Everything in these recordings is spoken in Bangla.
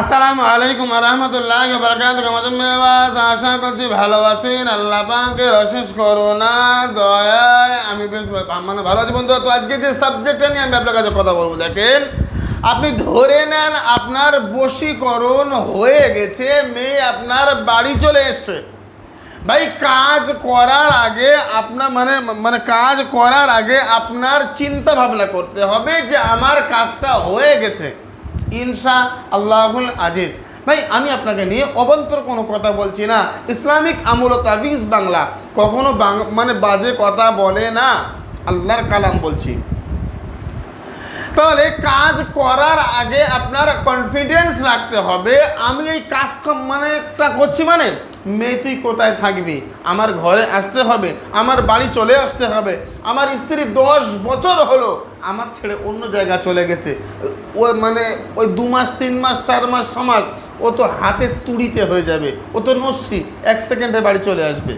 আসসালামু আলাইকুম রহমতুল্লাহ বরকাত আশা করছি ভালো আছেন। আল্লাহ পাকের অশেষ করোনা দয়ায় আমি বেশ মানে ভালো আছি বন্ধু। তো আজকে যে সাবজেক্টটা নিয়ে আমি আপনার কাছে কথা বলব, দেখেন, আপনি ধরে নেন আপনার বশীকরণ হয়ে গেছে, মেয়ে আপনার বাড়ি চলে এসছে। ভাই, কাজ করার আগে আপনার মানে মানে কাজ করার আগে আপনার চিন্তা ভাবনা করতে হবে যে আমার কাজটা হয়ে গেছে। ইনশা আল্লাহুল আজিজ। ভাই, আমি আপনাকে নিয়ে অবান্তর কোনো কথা বলছি না। ইসলামিক আমল তাবিজ বাংলা। কখনো মানে বাজে কথা বলে না। আল্লাহর কালাম বলছি। তাহলে কাজ করার আগে আপনার কনফিডেন্স রাখতে হবে। আমি এই কাজ মানে একটা করছি মানে মেয়ে তুই কোথায় থাকবি? আমার ঘরে আসতে হবে, আমার বাড়ি চলে আসতে হবে, আমার স্ত্রী দশ বছর হলো, আমার ছেড়ে অন্য জায়গা চলে গেছে। ও মানে ওই দু মাস, তিন মাস, চার মাস সমাজ ও তো হাতে তুড়িতে হয়ে যাবে। ও তো নস্যি এক সেকেন্ডে বাড়ি চলে আসবে।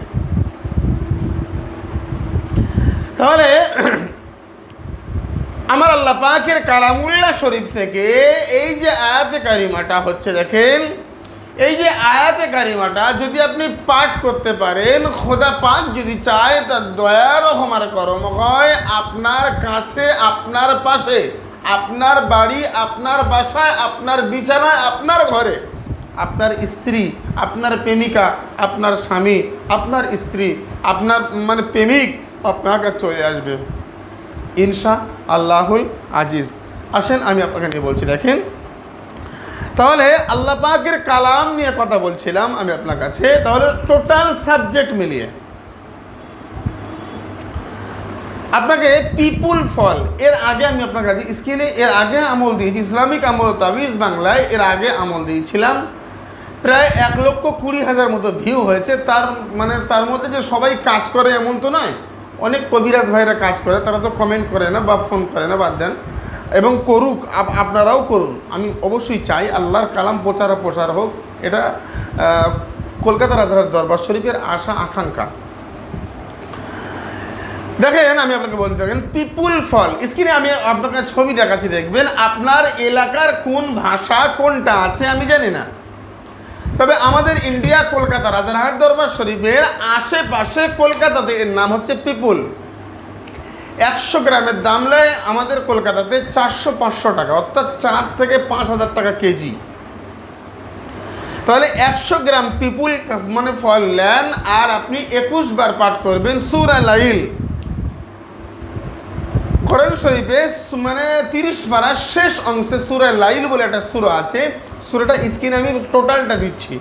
তাহলে আমার আল্লাহ পাকের কালামুল্লাহ শরীফ থেকে এই যে আয়াতে কারিমাটা হচ্ছে, দেখেন, এই যে আয়াতে কারিমাটা যদি আপনি পাঠ করতে পারেন, খোদা পাক যদি চায় তার দয়া রহমার করম হয়, আপনার কাছে, আপনার পাশে আপনার বাড়ি, আপনার বাসায়, আপনার বিছানায়, আপনার ঘরে। আপনার স্ত্রী, আপনার প্রেমিকা, আপনার স্বামী, আপনার স্ত্রী, আপনার মানে প্রেমিক আপনার কাছে চলে আসবে। ইনশা আল্লাহুল আজিজ। আসেন, আমি আপনাকে নিয়ে বলছি, দেখেন। তাহলে আল্লাহ পাকের কালাম নিয়ে কথা বলছিলাম আমি আপনার কাছে। তাহলে টোটাল সাবজেক্ট মিলিয়ে। আপনাকে পিপুল ফল এর আগে আমি আপনার কাছে স্কিলে, এর আগে আমল দিয়েছি। ইসলামিক আমল, তাবিজ বাংলায় এর আগে আমল দিয়েছিলাম। প্রায় এক লক্ষ কুড়ি হাজার মতো ভিউ হয়েছে। তার মানে তার মধ্যে যে সবাই কাজ করে এমন তো নয়। অনেক কবিরাজ ভাইরা কাজ করে, তারা তো কমেন্ট করে না বা ফোন করে না, বাদ দেন। এবং করুক, আপ- আপনারাও করুন। আমি অবশ্যই চাই আল্লাহর কালাম প্রচার ও প্রচার হোক। এটা কলকাতা রাজার দরবার শরীফের আশা, আকাঙ্ক্ষা। দেখেন, আমি আপনাকে বলতে থাকেন, পিপুল ফল। স্ক্রিনে আমি আপনাকে ছবি দেখাচ্ছি, দেখবেন আপনার এলাকার কোন ভাষা, কোনটা আছে, আমি জানি না। তবে আমাদের ইন্ডিয়া, কলকাতা, রাজারহাট, দরবার শরীফের আশেপাশে কলকাতাতে এর নাম হচ্ছে পিপুল। একশো গ্রামের দাম নেয় আমাদের কলকাতাতে চারশো পাঁচশো টাকা, অর্থাৎ চার থেকে পাঁচ হাজার টাকা কেজি। তাহলে একশো গ্রাম পিপুল মানে ফল নেন, আর আপনি একুশ বার পাঠ করবেন সুরা লাইল। কোরআন শরীফে মানে তিরিশ পারার শেষ অংশে সুরা লাইল বলে একটা সুরা আছে। সুরাটা স্ক্রিনে আমি টোটালটা দিচ্ছি।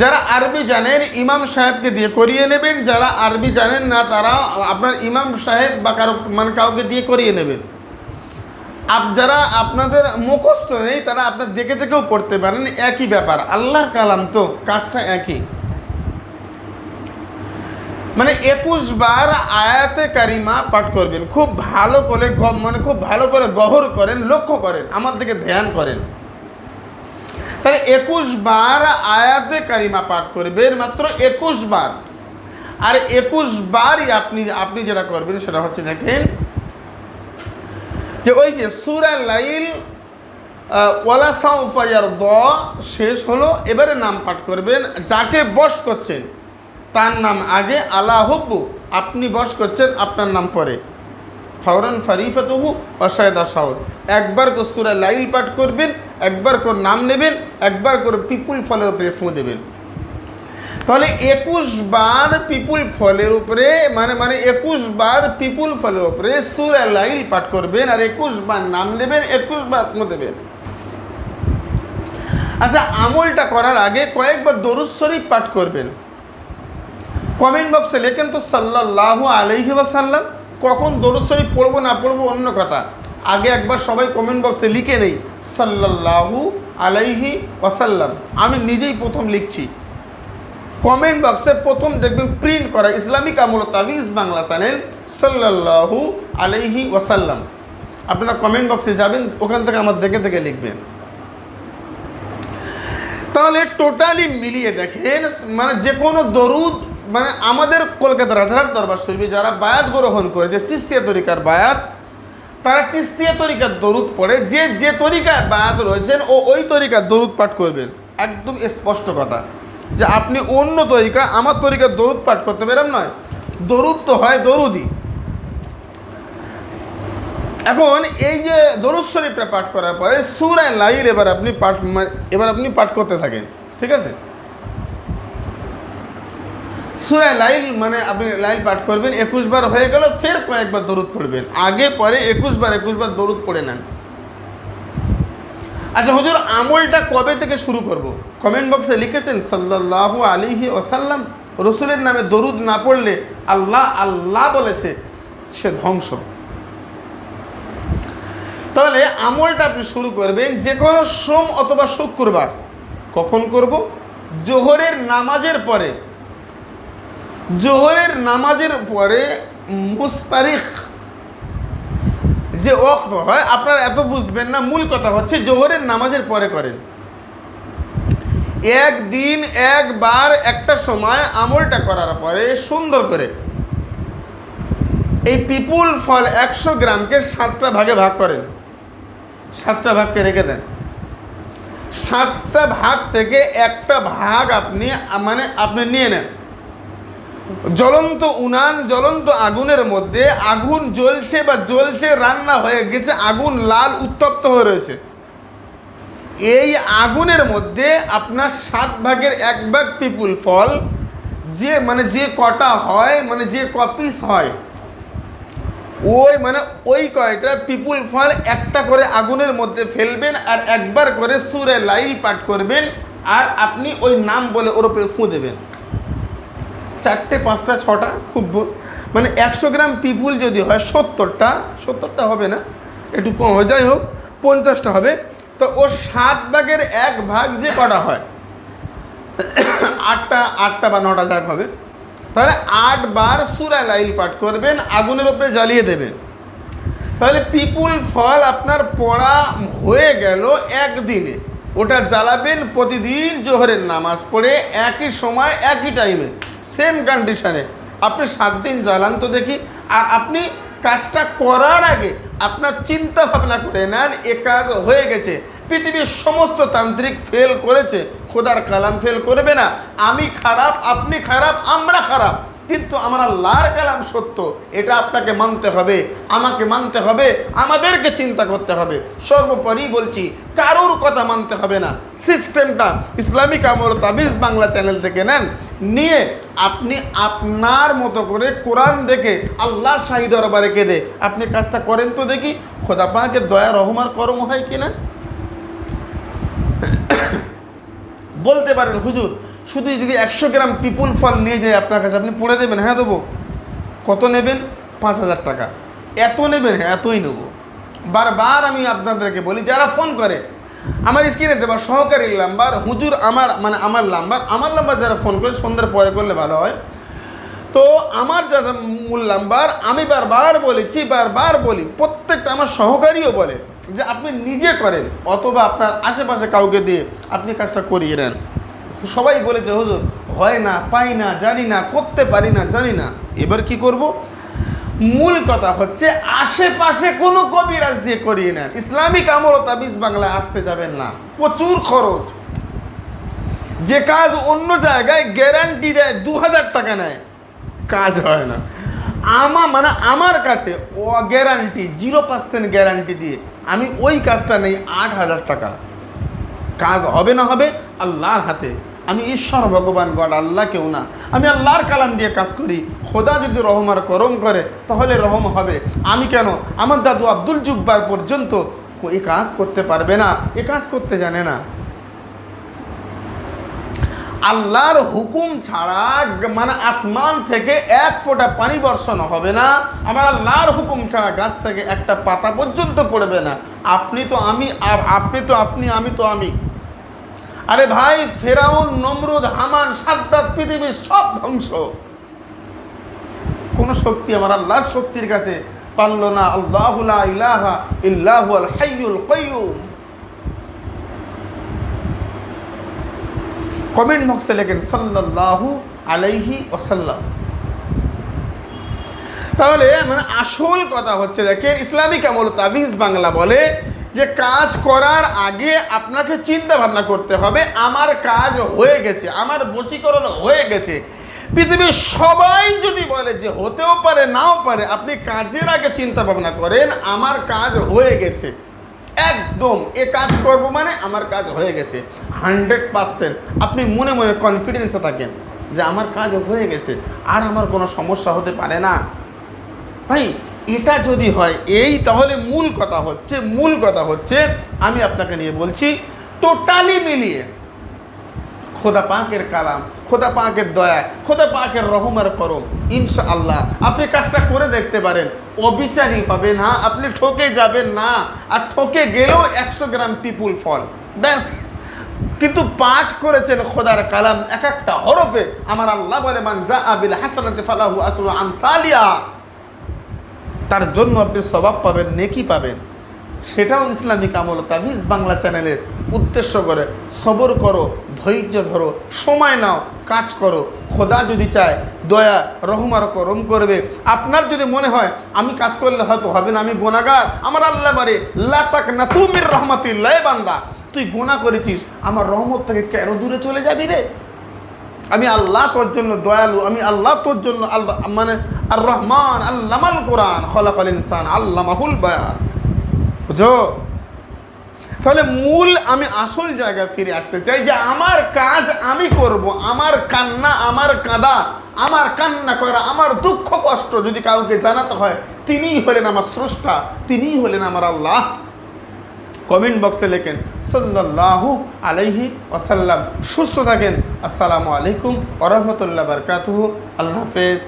যারা আরবি জানেন, ইমাম সাহেবকে দিয়ে করিয়ে নেবেন। যারা আরবি জানেন না, তারা আপনার ইমাম সাহেব বা কারও মানে কাউকে দিয়ে করিয়ে নেবেন। আপ, যারা আপনাদের মুখস্থ নেই, তারা আপনার দেখে দেখেও পড়তে পারেন। একই ব্যাপার, আল্লাহর কালাম তো, কাজটা একই। মানে একুশ বার আয়াতে কারিমা পাঠ করবেন। খুব ভালো করে মানে খুব ভালো করে গহর করেন, লক্ষ্য করেন, আমার দিকে ধ্যান করেন। তাহলে একুশ বার আয়াতে কারিমা পাঠ করবেন মাত্র একুশ বার। আর একুশ বারই আপনি আপনি যেটা করবেন সেটা হচ্ছে দেখেন যে ওই যে সুরা লাইল সাউফায়ার দ শেষ হলো, এবারে নাম পাঠ করবেন, যাকে বশ করছেন। তার নাম আগে আলা হব্বু, আপনি বস করছেন আপনার নাম পরে। ফৌরন ফারিফাতহু অসায়দা সাউদ একবার করে সুরা লাইল পাঠ করবেন, একবার করে নাম নেবেন, একবার করে পিপুল ফলের উপরে ফুঁ দেবেন। তাহলে একুশ বার পিপুল ফলের উপরে মানে মানে একুশ বার পিপুল ফলের উপরে সুরা লাইল পাঠ করবেন আর একুশ বার নাম নেবেন, একুশ বার ফুঁ দেবেন। আচ্ছা আমলটা করার আগে কয়েকবার দরুদ শরীফ পাঠ করবেন। কমেন্ট বক্সে লেখেন তো সাল্লাহ আলহি ওয়াসাল্লাম, কখন দরুদ শরীফ পড়ব না পড়ব অন্য কথা। আগে একবার সবাই কমেন্ট বক্সে লিখে নেই, সাল্লাল্লাহু আলাইহি ওয়াসাল্লাম। আমি নিজেই প্রথম লিখছি। কমেন্ট বক্সে প্রথম দেখবেন প্রিন্ট করা ইসলামিক আমল তাবিজ বাংলা চ্যানেল সাল্লাল্লাহু আলাইহি ওয়াসাল্লাম। আপনারা কমেন্ট বক্সে যাবেন, ওখান থেকে আমার দেখে দেখে লিখবেন। তাহলে টোটালি মিলিয়ে দেখেন মানে যে কোনো দরুদ মানে আমাদের কলকাতা রাজারহাট দরবার শরীফে যারা বায়াত গ্রহণ করেছে চিস্তিয়া তরিকার বায়াত, তারা চিস্তিয়া তরিকার দরুদ পড়ে। যে যে তরিকায় বায়াত রয়েছেন, ও ওই তরিকার দরুদ পাঠ করবেন। একদম স্পষ্ট কথা। যে আপনি অন্য তরিকা, আমার তরিকার দরুদ পাঠ করতে পারেন নয়। দরুদ তো হয় দরুদই। এখন এই যে দরুদ শরীফটা পাঠ করার পরে সুরায় লাইর এবার আপনি পাঠ, এবার আপনি পাঠ করতে থাকেন। ঠিক আছে? সুরায় লাইল মানে আপনি লাইল পাঠ করবেন, একুশ বার হয়ে গেল, ফের কয়েকবার দরুদ পড়বেন। আগে, পরে একুশ বার একুশ বার দরুদ পড়ে নেন। আচ্ছা হুজুর, আমলটা কবে থেকে শুরু করব? কমেন্ট বক্সে লিখেছেন, সাল্লাল্লাহু আলিহি ওসাল্লাম রসুলের নামে দরুদ না পড়লে আল্লাহ আল্লাহ বলেছে, সে ধ্বংস। তাহলে আমলটা আপনি শুরু করবেন, যে কোনো সোম অথবা শুক্রবার। কখন করব? জোহরের নামাজের পরে। জোহরের নামাজের পরে মুস্তারিখ যে ওক্ত হয়, আপনারা এত বুঝবেন না। মূল কথা হচ্ছে জোহরের নামাজের পরে করেন। একদিন, একবার, একটা সময় আমলটা করার পরে সুন্দর করে। এই পিপুল ফল একশো গ্রামকে সাতটা ভাগে ভাগ করেন। সাতটা ভাগকে রেখে দেন। সাতটা ভাগ থেকে একটা ভাগ আপনি মানে আপনি নিয়ে নেন। জ্বলন্ত উনান, জ্বলন্ত আগুনের মধ্যে আগুন জ্বলছে বা জ্বলছে, রান্না হয়ে গেছে, আগুন লাল উত্তপ্ত হয়ে রয়েছে। এই আগুনের মধ্যে আপনার সাত ভাগের এক ভাগ পিপুল ফল, যে মানে যে কটা হয় মানে যে কপিস হয়, ওই মানে ওই কয়টা পিপুল ফল একটা করে আগুনের মধ্যে ফেলবেন আর একবার করে সুরে লাইল পাঠ করবেন, আর আপনি ওই নাম বলে ওর উপরে ফু দেবেন। চারটে, পাঁচটা, ছটা, খুব। মানে একশো গ্রাম পিপুল যদি হয়, সত্তরটা সত্তরটা হবে না, একটু কম হবে। যাই হোক, পঞ্চাশটা হবে। তো ওর সাত ভাগের এক ভাগ যে কটা হয়, আটটা আটটা বা নটা যাক হবে, তাহলে আট বার সুরা লাইল পাঠ করবেন, আগুনের ওপরে জ্বালিয়ে দেবেন। তাহলে পিপুল ফল আপনার পড়া হয়ে গেল একদিনে। ওটা জ্বালাবেন প্রতিদিন জোহরের নামাজ পড়ে, একই সময়, একই টাইমে সেম কন্ডিশনে আপনি সাত দিন জ্বালান তো দেখি। আর আপনি কাজটা করার আগে আপনার চিন্তা ভাবনা করে নেন, এ কাজ হয়ে গেছে। পৃথিবীর সমস্ত তান্ত্রিক ফেল করেছে। খোদার কালাম ফেল করবে না। আমি খারাপ, আপনি খারাপ, আমরা খারাপ। কিন্তু আমার আল্লাহর কালাম সত্য। এটা আপনাকে মানতে হবে, আমাকে মানতে হবে, আমাদেরকে চিন্তা করতে হবে। সর্বোপরি বলছি, কারোর কথা মানতে হবে না। সিস্টেমটা ইসলামিক আমল তাবিজ বাংলা চ্যানেল থেকে নেন। নিয়ে আপনি আপনার মতো করে কোরআন দেখে আল্লাহর শাহী দরবারে কেঁদে। আপনি কাজটা করেন তো দেখি, খোদা পাকে দয়া রহমার করম হয় কিনা বলতে পারেন, হুজুর, শুধু যদি একশো গ্রাম পিপুল ফল নিয়ে যায় আপনার কাছে, আপনি পড়ে দেবেন হ্যাঁ দেবো। কত নেবেন? পাঁচ হাজার টাকা। এত নেবেন হ্যাঁ এতই নেব। বারবার আমি আপনাদেরকে বলি, যারা ফোন করে আমার স্ক্রিনে দেবার সহকারী নাম্বার, হুজুর আমার মানে আমার নাম্বার আমার নাম্বার যারা ফোন করে সন্ধ্যার পরে করলে ভালো হয়। তো আমার যারা মূল নাম্বার, আমি বারবার বলেছি, বারবার বলি, প্রত্যেকটা আমার সহকারীও বলে যে আপনি নিজে করেন, অথবা আপনার আশেপাশে কাউকে দিয়ে আপনি কাজটা করিয়ে নেন। সবাই বলেছে, হুজুর, হয় না, পাই না, জানি না, করতে পারি না, জানি না। এবার কি করব? মূল কথা হচ্ছে আশেপাশে কোনো কবিরাজ দিয়ে করিয়ে নেন। ইসলামিক আমল তাবিজ বাংলায় আসতে যাবেন না। প্রচুর খরচ। যে কাজ অন্য জায়গায় গ্যারান্টি দেয় দু হাজার টাকা নেয়, কাজ হয় না। আমা মানে আমার কাছে ও গ্যারান্টি জিরো পার্সেন্ট গ্যারান্টি দিয়ে আমি ওই কাজটা নেই আট হাজার টাকা। কাজ হবে না হবে আল্লাহর হাতে। আমি ঈশ্বর ভগবান গড, আল্লাহ কেউ না। আমি আল্লাহর কালাম দিয়ে কাজ করি। খোদা যদি রহমার করম করে, তাহলে রহম হবে। আমি কেন? আমার দাদু আব্দুল জুব্বার পর্যন্ত এ কাজ করতে পারবে না, এ কাজ করতে জানে না। আল্লাহর হুকুম ছাড়া মানে আসমান থেকে এক ফোঁটা পানি বর্ষণ হবে না। আমার আল্লাহর হুকুম ছাড়া গাছ থেকে একটা পাতা পর্যন্ত পড়বে না। আপনি তো আমি আপনি তো আপনি, আমি তো আমি। আরে ভাই, ফেরাউন, নমরুদ, হামান, সাদ্দাত পৃথিবীর সব ধ্বংস। কোন শক্তি আমার আল্লাহর শক্তির কাছে পারল না। আল্লাহ ইলাহা ইল্লাহু কাইয়ুম। কমেন্ট বক্সে লেখেন, সাল্লাল্লাহু আলাইহি ওসাল্লাম তাহলে মানে আসল কথা হচ্ছে, দেখেন ইসলামিক আমল তাবিজ বাংলা বলে যে কাজ করার আগে আপনাকে চিন্তা ভাবনা করতে হবে, আমার কাজ হয়ে গেছে, আমার বশীকরণ হয়ে গেছে। পৃথিবীর সবাই যদি বলে যে হতেও পারে, নাও পারে, আপনি কাজের আগে চিন্তা ভাবনা করেন, আমার কাজ হয়ে গেছে। একদম, এ কাজ করব মানে আমার কাজ হয়ে গেছে। হান্ড্রেড পার্সেন্ট, আপনি মনে মনে কনফিডেন্সে থাকেন যে আমার কাজ হয়ে গেছে, আর আমার কোনো সমস্যা হতে পারে না। ভাই এটা যদি হয় এই, তাহলে মূল কথা হচ্ছে, মূল কথা হচ্ছে, আমি আপনাকে নিয়ে বলছি টোটালি মিলিয়ে খোদা পাকের কালাম, খোদা পাকের দয়া, খোদা পাকের রহমার করম ইনশা আল্লাহ আপনি কাজটা করে দেখতে পারেন, অবিচারী হবে না, আপনি ঠকে যাবেন না, আর ঠকে গেলেও একশো গ্রাম পিপুল ফল, ব্যাস। কিন্তু পাঠ করেছেন খোদার কালাম, এক একটা হরফে আমার আল্লাহ বলে, মান যা আবিল হাসানাতে ফালাহু আসরু আমসালিয়া তার জন্য আপনি স্বভাব পাবেন, নেকি পাবেন। সেটাও ইসলামিক আমল। তাবিজ বাংলা চ্যানেলের উদ্দেশ্য করে সবর করো, ধৈর্য ধরো, সময় নাও, কাজ করো। খোদা যদি চায়, দয়া রহমার করম করবে। আপনার যদি মনে হয়, আমি কাজ করলে হয়তো হবে না, আমি গোনাগার, আমার আল্লাহ বারে লাতাক না তুমির রহমাতিল্লাহ বান্দা। তুই গোনা করেছিস, আমার রহমত থেকে কেন দূরে চলে যাবি রে? আমি আল্লাহ তোর জন্য দয়ালু, আমি আল্লাহ তোর জন্য আল্লাহ মানে আর রহমান আল্লামাল কোরআন খলাফাল ইনসান আল্লাহ মাহুল বায়ান। বুঝো তাহলে মূল আমি আসল জায়গায় ফিরে আসতে চাই যে আমার কাজ আমি করব, আমার কান্না আমার কাঁদা, আমার কান্না করা, আমার দুঃখ কষ্ট যদি কাউকে জানাতে হয়, তিনিই হলেন আমার স্রষ্টা, তিনিই হলেন আমার আল্লাহ। কমেন্ট বক্সে লেখেন সাল্লাল্লাহু আলাইহি ওসাল্লাম সুস্থ থাকেন। আসসালামু আলাইকুম ওরহমতুল্লাহ বারকাতুহু। আল্লাহ হাফেজ।